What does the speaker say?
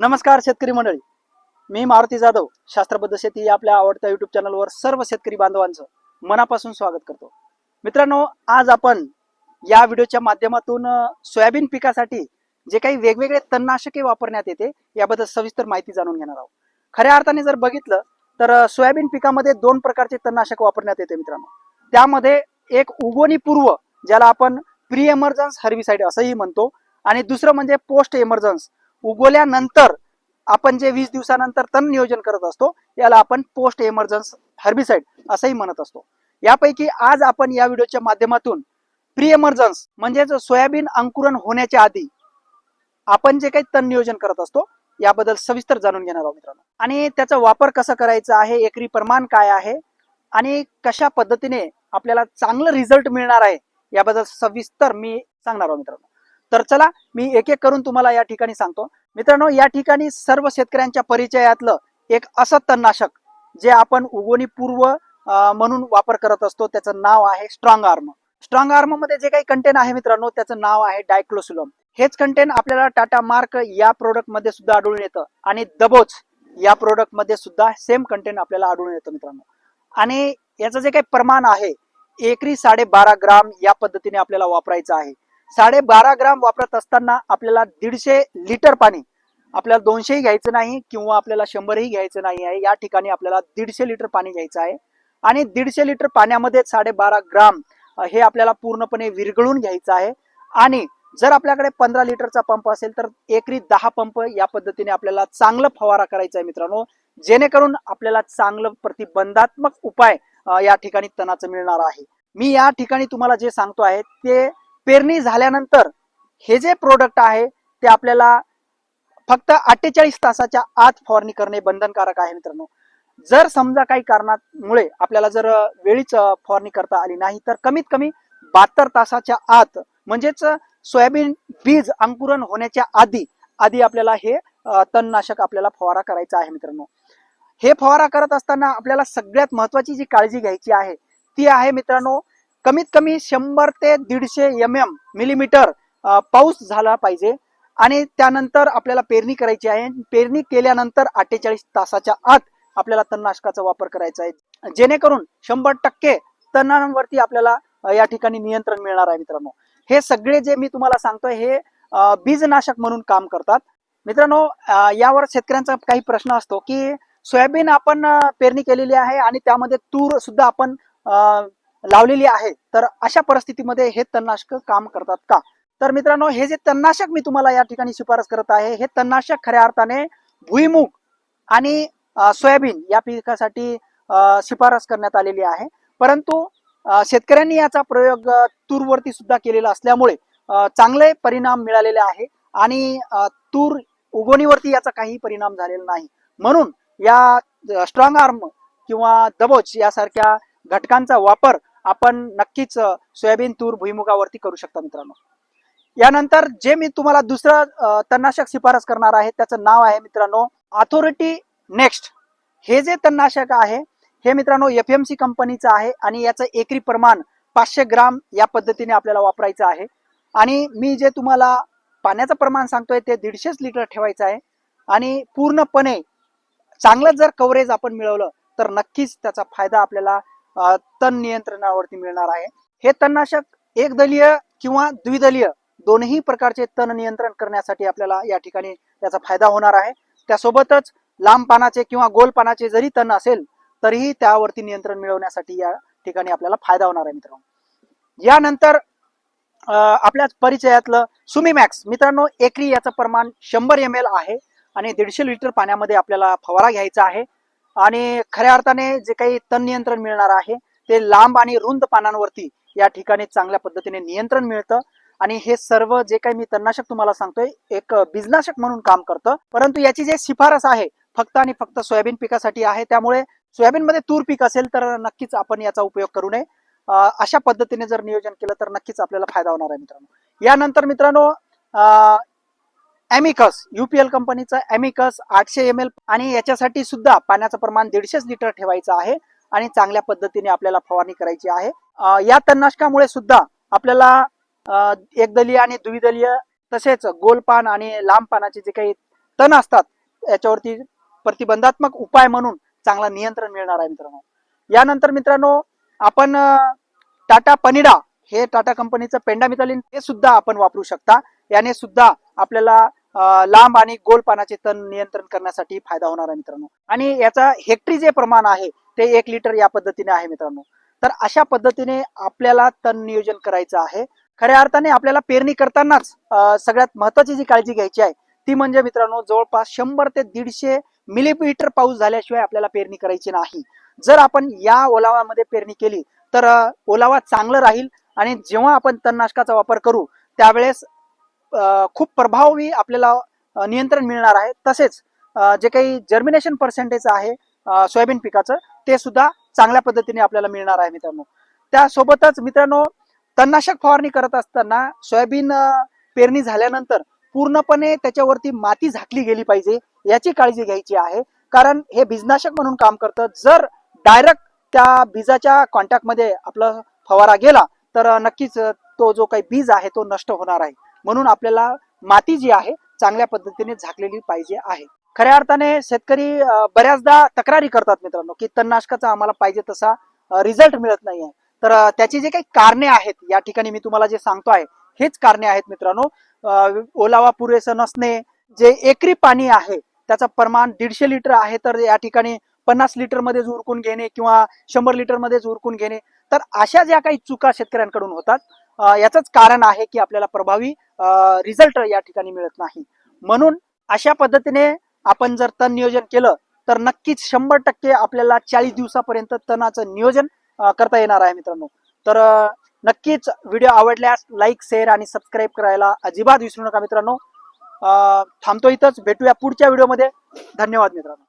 नमस्कार शेतकरी मंडळी. मी मारुती जाधव शास्त्रबद्ध शेती या आपल्या आवडत्या युट्यूब चॅनलवर सर्व शेतकरी बांधवांचं मनापासून स्वागत करतो. मित्रांनो आज आपण या व्हिडिओच्या माध्यमातून सोयाबीन पिकासाठी जे काही वेगवेगळे तणनाशके वापरण्यात येते याबद्दल सविस्तर माहिती जाणून घेणार आहोत. खऱ्या अर्थाने जर बघितलं तर सोयाबीन पिकामध्ये दोन प्रकारचे तणनाशक वापरण्यात येते मित्रांनो. त्यामध्ये एक उगवणी पूर्व ज्याला आपण प्री एमर्जन्स हर्बिसाइड असंही म्हणतो आणि दुसरं म्हणजे पोस्ट एमर्जन्स उगवल्यानंतर आपण जे वीस दिवसानंतर तण नियोजन करत असतो याला आपण पोस्ट एमर्जन्स हर्बिसाइड असंही म्हणत असतो. यापैकी आज आपण या व्हिडिओच्या माध्यमातून प्री एमर्जन्स म्हणजेच सोयाबीन अंकुरण होण्याच्या आधी आपण जे काही तण नियोजन करत असतो याबद्दल सविस्तर जाणून घेणार आहोत मित्रांनो. आणि त्याचा वापर कसा करायचा आहे एकरी प्रमाण काय आहे आणि कशा पद्धतीने आपल्याला चांगलं रिझल्ट मिळणार आहे याबद्दल सविस्तर मी सांगणार आहोत मित्रांनो. तर चला मी एक एक करून तुम्हाला या ठिकाणी सांगतो. मित्रांनो या ठिकाणी सर्व शेतकऱ्यांच्या परिचयातलं एक असं तणनाशक जे आपण उगवणी पूर्व म्हणून वापर करत असतो त्याचं नाव आहे स्ट्रॉंग आर्म स्ट्रॉंग आर्ममध्ये जे काही कंटेन आहे मित्रांनो त्याचं नाव आहे डायक्लोसुलम हेच कंटेन आपल्याला टाटा मार्क या प्रोडक्टमध्ये सुद्धा आढळून येतं आणि दबोच या प्रोडक्टमध्ये सुद्धा सेम कंटेन आपल्याला आढळून येतं मित्रांनो. आणि याचं जे काही प्रमाण आहे एकरी साडेबारा ग्राम या पद्धतीने आपल्याला वापरायचं आहे. साडेबारा ग्राम वापरत असताना आपल्याला दीडशे लिटर पाणी आपल्याला दोनशेही घ्यायचं नाही किंवा आपल्याला शंभरही घ्यायचं नाही आहे. या ठिकाणी आपल्याला दीडशे लिटर पाणी घ्यायचं आहे. आणि दीडशे लिटर पाण्यामध्ये साडेबारा ग्राम हे आपल्याला पूर्णपणे विरघळून घ्यायचं आहे. आणि जर आपल्याकडे पंधरा लिटरचा पंप असेल तर एकरी दहा पंप या पद्धतीने आपल्याला चांगलं फवारा करायचा आहे मित्रांनो. जेणेकरून आपल्याला चांगलं प्रतिबंधात्मक उपाय या ठिकाणी तणाचं मिळणार आहे. मी या ठिकाणी तुम्हाला जे सांगतो आहे ते पेरणी झाल्यानंतर हे जे प्रोडक्ट आहे ते आपल्याला फक्त अठ्ठेचाळीस तासाच्या आत फवारणी करणे बंधनकारक आहे मित्रांनो. जर समजा काही कारणामुळे आपल्याला जर वेळीच फवारणी करता आली नाही तर कमीत कमी बहात्तर तासाच्या आत म्हणजेच सोयाबीन बीज अंकुरण होण्याच्या आधी आधी आपल्याला हे तणनाशक आपल्याला फवारा करायचा आहे मित्रांनो. हे फवारा करत असताना आपल्याला सगळ्यात महत्वाची जी काळजी घ्यायची आहे ती आहे मित्रांनो कमीत कमी शंभर ते दीडशे एम एम मिलीमीटर पाऊस झाला पाहिजे. आणि त्यानंतर आपल्याला पेरणी करायची आहे. पेरणी केल्यानंतर अठ्ठेचाळीस तासाच्या आत आपल्याला तणनाशकाचा वापर करायचा आहे. जेणेकरून शंभर टक्के तणांवरती आपल्याला या ठिकाणी नियंत्रण मिळणार आहे मित्रांनो. हे सगळे जे मी तुम्हाला सांगतोय हे बीजनाशक म्हणून काम करतात. मित्रांनो यावर शेतकऱ्यांचा काही प्रश्न असतो की सोयाबीन आपण पेरणी केलेली आहे आणि त्यामध्ये तूर सुद्धा आपण लावलेली आहे. तर अशा परिस्थितीमध्ये हे तणनाशक काम करतात का? तर मित्रांनो हे जे तणनाशक मी तुम्हाला या ठिकाणी शिफारस करत आहे हे तणनाशक खऱ्या अर्थाने भुईमुग आणि सोयाबीन या पिकासाठी शिफारस करण्यात आलेली आहे. परंतु शेतकऱ्यांनी याचा प्रयोग तूरवरती सुद्धा केलेला असल्यामुळे चांगले परिणाम मिळालेले आहे आणि तूर उगवणीवरती याचा काही परिणाम झालेला नाही. म्हणून या स्ट्रॉंग आर्म किंवा दबोच यासारख्या घटकांचा वापर आपण नक्कीच सोयाबीन तूर भुईमुगावरती करू शकता मित्रांनो. यानंतर जे मी तुम्हाला दुसरं तणनाशक शिफारस करणार आहे त्याचं नाव आहे मित्रांनो अथॉरिटी नेक्स्ट हे जे तणनाशक आहे हे मित्रांनो एफ एम सी कंपनीचं आहे आणि याचं एकरी प्रमाण पाचशे ग्राम या पद्धतीने आपल्याला वापरायचं आहे. आणि मी जे तुम्हाला पाण्याचं प्रमाण सांगतोय ते दीडशेच लिटर ठेवायचं आहे. आणि पूर्णपणे चांगलं जर कव्हरेज आपण मिळवलं तर नक्कीच त्याचा फायदा आपल्याला तण नियंत्रणावरती मिळणार आहे. हे तणनाशक एक दलीय किंवा द्विदलीय दोन्ही प्रकारचे तण नियंत्रण करण्यासाठी आपल्याला या ठिकाणी त्याचा फायदा होणार आहे. त्यासोबतच लांब पानाचे किंवा गोल पानाचे जरी तण असेल तरीही त्यावरती नियंत्रण मिळवण्यासाठी या ठिकाणी आपल्याला फायदा होणार आहे मित्रांनो. यानंतर आपल्या परिचयातलं सुमीमॅक्स. मित्रांनो एकरी याचं प्रमाण शंभर एम एल आहे आणि दीडशे लिटर पाण्यामध्ये आपल्याला फवारा घ्यायचा आहे. आणि खऱ्या अर्थाने जे काही तण नियंत्रण मिळणार आहे ते लांब आणि रुंद पानांवरती या ठिकाणी चांगल्या पद्धतीने नियंत्रण मिळतं. आणि हे सर्व जे काही मी तणनाशक तुम्हाला सांगतोय एक बीजनाशक म्हणून काम करतं. परंतु याची जे शिफारस आहे फक्त आणि फक्त सोयाबीन पिकासाठी आहे त्यामुळे सोयाबीन मध्ये तूर पीक असेल तर नक्कीच आपण याचा उपयोग करू नये. अशा पद्धतीने जर नियोजन केलं तर नक्कीच आपल्याला फायदा होणार आहे मित्रांनो. यानंतर मित्रांनो अॅमिकस युपीएल कंपनीचं अॅमिकस आठशे एम एल आणि याच्यासाठी सुद्धा पाण्याचं प्रमाण दीडशेच लिटर ठेवायचं आहे आणि चांगल्या पद्धतीने आपल्याला फवारणी करायची आहे. या तणनाशकामुळे सुद्धा आपल्याला एकदलीय आणि द्विदलीय तसेच गोलपान आणि लांब पानाचे जे काही तण असतात याच्यावरती प्रतिबंधात्मक उपाय म्हणून चांगला नियंत्रण मिळणार आहे मित्रांनो. यानंतर मित्रांनो आपण टाटा पनिडा हे टाटा कंपनीचं पेंडामिथालिन हे सुद्धा आपण वापरू शकता. याने सुद्धा आपल्याला लांब आणि गोल पानाचे तण नियंत्रण करण्यासाठी फायदा होणार आहे मित्रांनो. आणि याचा हेक्टरी जे प्रमाण आहे ते एक लिटर या पद्धतीने आहे मित्रांनो. तर अशा पद्धतीने आपल्याला तण नियोजन करायचं आहे. खऱ्या अर्थाने आपल्याला पेरणी करतानाच सगळ्यात महत्वाची जी काळजी घ्यायची आहे ती म्हणजे मित्रांनो जवळपास शंभर ते दीडशे मिलीमीटर पाऊस झाल्याशिवाय आपल्याला पेरणी करायची नाही. जर आपण या ओलावामध्ये पेरणी केली तर ओलावा चांगला राहील आणि जेव्हा आपण तणनाशकाचा वापर करू त्यावेळेस खूप प्रभावी आपल्याला नियंत्रण मिळणार आहे. तसेच जे काही जर्मिनेशन पर्सेंटेज आहे सोयाबीन पिकाचं ते सुद्धा चांगल्या पद्धतीने आपल्याला मिळणार आहे मित्रांनो. त्यासोबतच मित्रांनो तणनाशक फवारणी करत असताना सोयाबीन पेरणी झाल्यानंतर पूर्णपणे त्याच्यावरती माती झाकली गेली पाहिजे याची काळजी घ्यायची आहे. कारण हे बीजनाशक म्हणून काम करतं. जर डायरेक्ट त्या बीजाच्या कॉन्टॅक्टमध्ये आपला फवारा गेला तर नक्कीच तो जो काही बीज आहे तो नष्ट होणार आहे. म्हणून आपल्याला माती जी आहे चांगल्या पद्धतीने झाकलेली पाहिजे आहे. खऱ्या अर्थाने शेतकरी बऱ्याचदा तक्रारी करतात मित्रांनो की तणनाशकाचा आम्हाला पाहिजे तसा रिझल्ट मिळत नाहीये. तर त्याची जे काही कारणे आहेत या ठिकाणी मी तुम्हाला जे सांगतो आहे हेच कारणे आहेत मित्रांनो. ओलावा पुरेसं नसणे जे एकरी पाणी आहे त्याचं प्रमाण दीडशे लिटर आहे तर या ठिकाणी पन्नास लिटरमध्ये उरकून घेणे किंवा शंभर लिटरमध्ये उरकून घेणे. तर अशा ज्या काही चुका शेतकऱ्यांकडून होतात याचंच कारण आहे की आपल्याला प्रभावी रिझल्ट या ठिकाणी मिळत नाही. म्हणून अशा पद्धतीने आपण जर तण नियोजन केलं तर नक्कीच शंभर टक्के आपल्याला चाळीस दिवसापर्यंत तणाचं नियोजन करता येणार आहे मित्रांनो. तर नक्कीच व्हिडिओ आवडल्यास लाईक शेअर आणि सबस्क्राईब करायला अजिबात विसरू नका मित्रांनो. अं, थांबतो इथंच. भेटूया पुढच्या व्हिडिओमध्ये. धन्यवाद मित्रांनो.